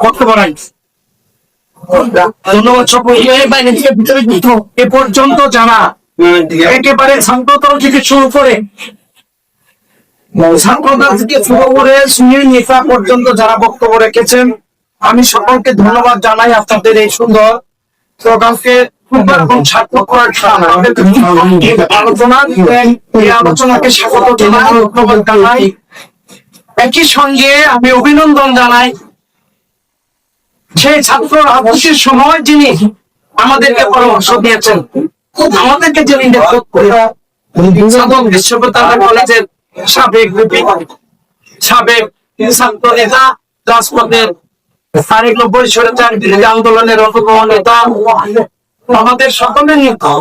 ধন্যবাদ এ পর্যন্ত যারা একেবারে ছাত্রতল থেকে শুরু করে করে বক্তব্য রেখেছেন, আমি সকলকে ধন্যবাদ জানাই আপনাদের এই সুন্দর প্রোগ্রামকে আলোচনা এই আলোচনাকে স্বাগত জানাই। একই সঙ্গে আমি অভিনন্দন জানাই সেই ছাত্র রাজনীতির সময় যিনি আমাদেরকে পরামর্শ দিয়েছেন আমাদেরকে যিনি নেতৃত্ব করে সাধন বিশ্ববিদ্যালয় কলেজের সাবেক ভিপি সাবেক ছাত্র নেতা রাজপথের তারেক নব্বই সরেচার বিরোধী আন্দোলনের অন্যতম নেতা আমাদের সকলের নেতা।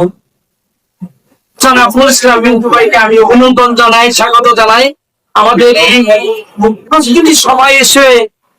জনাব ইসলাম বিন্দু ভাইকে আমি অভিনন্দন জানাই স্বাগত জানাই। আমাদের এই সবাই এসে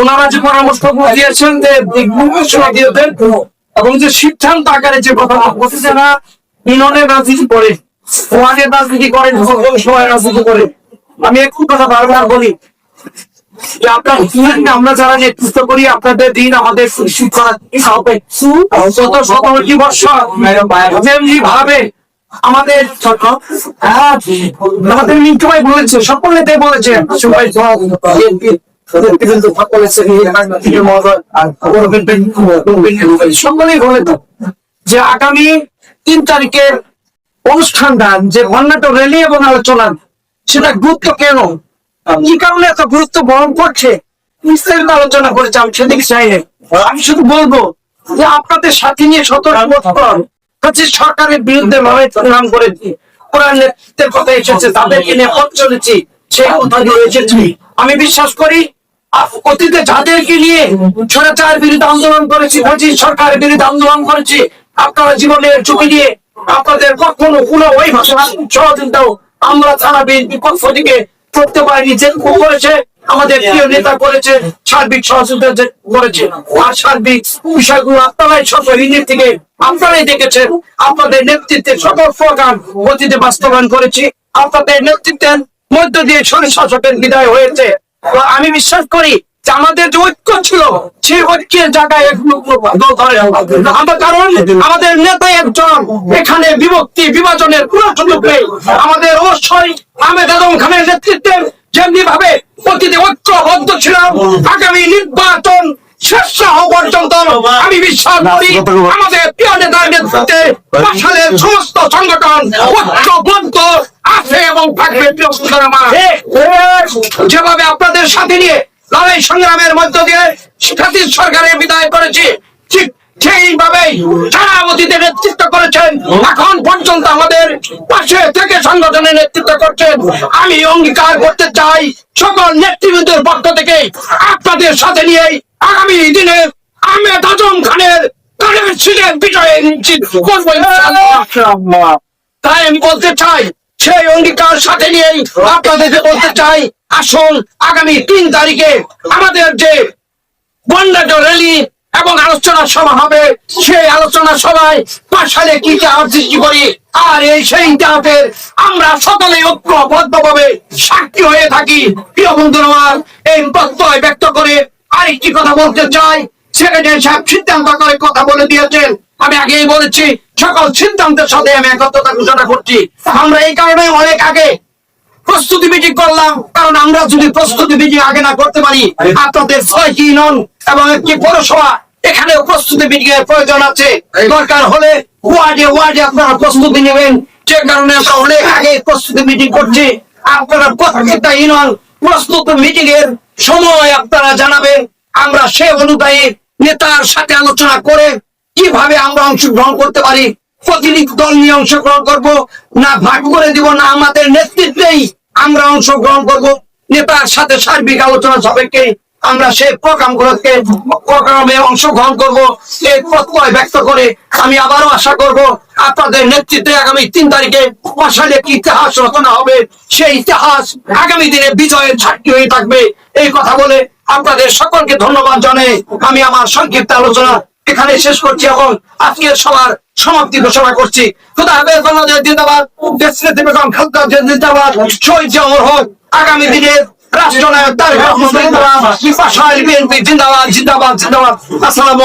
ওনারা যে পরামর্শ দিয়েছেন যে দিগ্নির্দেশনা দিয়েছেন এবং যে সিদ্ধান্ত আকারে যে কথা বলতে যারা মিলনের রাজনীতি করে। ওয়ানের রাজনীতি করে সময় রাজনীতি করে। আমি একটু কথা বারবার বলি, যে আমরা যারা নেতৃত্ব করি, আপনাদের দিন আমাদের শিক্ষা গত সতেরোটি বছর যেমনি ভাবে আমাদের আমাদের মিন্টু ভাই বলেছে সকল বলেছে সবাই যে আগামী তিন তারিখের অনুষ্ঠানটা যে বন্যাটা র্যালি এবং আলোচনা সেটা গুরুত্ব কেন? কি কারণে এত গুরুত্ব বহন করছে? বিস্তারিত আলোচনা করেছে, আমি সেদিকে চাই আমি শুধু বলব যে আপনাদের সাথে নিয়ে সতেরো বছর পঁচিশ সরকারের বিরুদ্ধে লড়াই সংগ্রাম করেছি। ওরা নেতৃত্বের কথা এসেছে, তাদেরকে নিয়ে পথ চলেছি, সেই কথা আমি বিশ্বাস করি অতীতে যাদেরকে নিয়ে স্বৈরাচার বিরুদ্ধে আন্দোলন করেছি পঁচিশ সরকারের বিরুদ্ধে আন্দোলন করেছি, আপনারা জীবনের ঝুঁকি নিয়ে আপনাদের কখনো কোনো ওই ভাষা সহযোগিতাও আমরা থানা বিএনপি পক্ষ থেকে করতে পারিনি, যে করেছে, আমাদের প্রিয় নেতা করেছে, সার্বিক সহযোগিতা করেছে, আর সার্বিক বিষয়গুলো আপনারাই সকল ইউনিট থেকে আপনারাই দেখেছেন, আপনাদের নেতৃত্বে সকল প্রোগ্রাম অতীতে বাস্তবায়ন করেছি, আপনাদের নেতৃত্বের মধ্য দিয়ে শরীর শাসকের বিদায় হয়েছে। আমি বিশ্বাস করি যে আমাদের যে ঐক্য ছিল সেই ঐক্যের জায়গায়। আমার কারণ আমাদের নেতা একজন এখানে বিভক্তি বিভাজনের কোন সুযোগ নেই। আমাদের অবশ্যই আহমেদ আদম খানের নেতৃত্বে যেমনি ভাবে অতীতে ঐক্যবদ্ধ ছিলাম আগামী নির্বাচন শেষ হওয়া পর্যন্ত আমি বিশ্বাস করি আমাদের প্রিয় নেতার নেতৃত্বে সমস্ত সংগঠন ঐক্যবদ্ধ। আছে এবং থাকবে যেভাবে আপনাদের সাথে নিয়ে লড়াই সংগ্রামের মধ্য দিয়ে শিক্ষার্থী সরকারের বিদায় করেছি ঠিক সেইভাবেই যারা অতীতে নেতৃত্ব করেছেন। এখন পর্যন্ত আমাদের পাশে থেকে নেতৃত্ব করছেন। আমি অঙ্গীকার করতে চাই সকল নেতৃবৃন্দের পক্ষ থেকে আপনাদের সাথে নিয়ে আগামী দিনে আহমেদ আজম খানের কানের ছিলেন বিজয়ে নিশ্চিত করব তাই আমি বলতে চাই সেই অঙ্গীকার সাথে নিয়েই আপনাদেরকে বলতে চাই, আসুন আগামী তিন তারিখে আমাদের যে বন্যাঢ্য র্যালি এবং আলোচনা সভা হবে, সেই আলোচনা সভায় পাশালে কি ইতিহাস সৃষ্টি করি? আর এই সেই ইতিহাসের আমরা সকলে ঐক্যবদ্ধভাবে সাক্ষী হয়ে থাকি। প্রিয় বন্ধু আমার এই প্রত্যয় ব্যক্ত করে আরেকটি কথা বলতে চাই। সেক্রেটারি সাহেব সিদ্ধান্ত করে কথা বলে দিয়েছেন। আমি আগেই বলেছি সকল সিদ্ধান্তের সাথে আমি একত্রতা ঘোষণা করছি। আমরা এই কারণে অনেক আগে প্রস্তুতি মিটিং করলাম কারণ আমরা যদি প্রস্তুতি মিটিং আগে না করতে পারি আপনাদের ছয়টি ইউনিয়ন এবং একটি পৌরসভা এখানেও প্রস্তুতি মিটিং এর প্রয়োজন আছে। দরকার হলে ওয়ার্ডে ওয়ার্ডে আপনারা প্রস্তুতি নেবেন। যে কারণে আমরা অনেক আগে প্রস্তুতি মিটিং করছি। আপনারা প্রত্যেকটা ইউনিয়ন প্রস্তুত মিটিং এর সময় আপনারা জানাবেন। আমরা সে অনুযায়ী নেতার সাথে আলোচনা করে কীভাবে আমরা অংশগ্রহণ করতে পারি, প্রতিনিধি দল নিয়ে অংশগ্রহণ করব, না ভাগ করে দিব, না আমাদের নেতৃত্বেই আমরা অংশগ্রহণ করব। নেতার সাথে সার্বিক আলোচনা সাপেক্ষে আমরা সেই প্রোগ্রামগুলোকে প্রোগ্রামে অংশগ্রহণ করব। এই প্রত্যয় ব্যক্ত করে আমি আবারও আশা করব আপনাদের নেতৃত্বে আগামী তিন তারিখে মশালে একটি ইতিহাস রচনা হবে, সেই ইতিহাস আগামী দিনে বিজয়ের সাক্ষী হয়ে থাকবে। এই কথা বলে আপনাদের সকলকে ধন্যবাদ জানাই। আমি আমার সংক্ষিপ্ত আলোচনা এখানে শেষ করছি এবং আজকের সবার সমাপ্তি ঘোষণা করছি। জিন্দাবাদ আগামী দিনের রাষ্ট্রনায়ক জিন্দাবাদ জিন্দাবাদ জিন্দাবাদ। আসসালামু